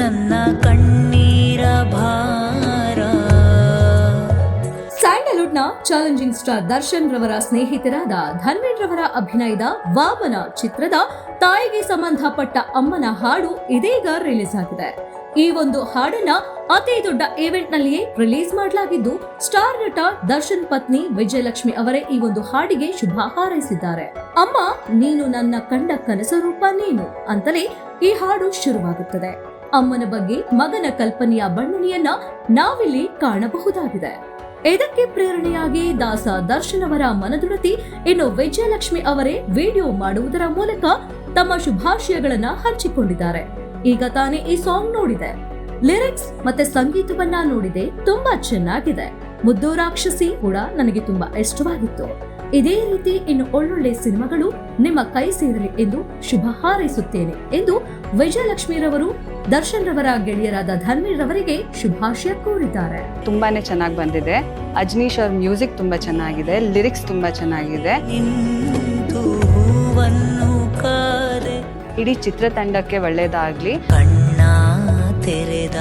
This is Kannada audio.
ನನ್ನ ಕಣ್ಣೀರ ಭಾರ. ಸ್ಯಾಂಡಲ್ವುಡ್ನ ಚಾಲೆಂಜಿಂಗ್ ಸ್ಟಾರ್ ದರ್ಶನ್ ರವರ ಸ್ನೇಹಿತರಾದ ಧನ್ವೀರ್ ರವರ ಅಭಿನಯದ ವಾಮನ ಚಿತ್ರದ ತಾಯಿಗೆ ಸಂಬಂಧಪಟ್ಟ ಅಮ್ಮನ ಹಾಡು ಇದೀಗ ರಿಲೀಸ್ ಆಗಿದೆ. ಈ ಒಂದು ಹಾಡನ್ನ ಅತಿ ದೊಡ್ಡ ಈವೆಂಟ್ ನಲ್ಲಿಯೇ ರಿಲೀಸ್ ಮಾಡಲಾಗಿದ್ದು, ಸ್ಟಾರ್ ನಟ ದರ್ಶನ್ ಪತ್ನಿ ವಿಜಯಲಕ್ಷ್ಮಿ ಅವರೇ ಈ ಒಂದು ಹಾಡಿಗೆ ಶುಭ ಹಾರೈಸಿದ್ದಾರೆ. ಅಮ್ಮ, ನೀನು ನನ್ನ ಕಂಡ ಕನಸು ರೂಪ ನೀನು ಅಂತಲೇ ಈ ಹಾಡು ಶುರುವಾಗುತ್ತದೆ. ಅಮ್ಮನ ಬಗ್ಗೆ ಮಗನ ಕಲ್ಪನೆಯ ಬಣ್ಣನೆಯನ್ನ ನಾವಿಲ್ಲಿ ಕಾಣಬಹುದಾಗಿದೆ. ಇದಕ್ಕೆ ಪ್ರೇರಣೆಯಾಗಿ ದಾಸ ದರ್ಶನ್ ಅವರ ಮನದುಡತಿ ಇನ್ನು ವಿಜಯಲಕ್ಷ್ಮಿ ಅವರೇ ವಿಡಿಯೋ ಮಾಡುವುದರ ಮೂಲಕ ತಮ್ಮ ಶುಭಾಶಯಗಳನ್ನ ಹಂಚಿಕೊಂಡಿದ್ದಾರೆ. ಈಗ ತಾನೇ ಈ ಸಾಂಗ್ ನೋಡಿದೆ. ಲಿರಿಕ್ಸ್ ಮತ್ತೆ ಸಂಗೀತವನ್ನ ನೋಡಿದೆ. ತುಂಬಾ ಚೆನ್ನಾಗಿದೆ. ಮುದ್ದು ರಾಕ್ಷಸಿ ಕೂಡ ನನಗೆ ತುಂಬಾ ಇಷ್ಟವಾಗಿತ್ತು. ಇದೇ ರೀತಿ ಇನ್ನು ಒಳ್ಳೊಳ್ಳೆ ಸಿನಿಮಾಗಳು ನಿಮ್ಮ ಕೈ ಸೇರಲಿ ಎಂದು ಶುಭ ಹಾರೈಸುತ್ತೇನೆ ಎಂದು ವಿಜಯಲಕ್ಷ್ಮಿರವರು ದರ್ಶನ್ ರವರ ಗೆಳೆಯರಾದ ಧರ್ಮೀರ್ ರವರಿಗೆ ಶುಭಾಶಯ ಕೋರಿದ್ದಾರೆ. ತುಂಬಾನೇ ಚೆನ್ನಾಗಿ ಬಂದಿದೆ. ಅಜ್ನೀಶ್ ಅವ್ರ ಮ್ಯೂಸಿಕ್ ತುಂಬಾ ಚೆನ್ನಾಗಿದೆ ಲಿರಿಕ್ಸ್ ತುಂಬಾ ಚೆನ್ನಾಗಿದೆ. ಇಡೀ ಚಿತ್ರತಂಡಕ್ಕೆ ಒಳ್ಳೇದಾಗ್ಲಿ. ಕಣ್ಣ ತೆರೆದ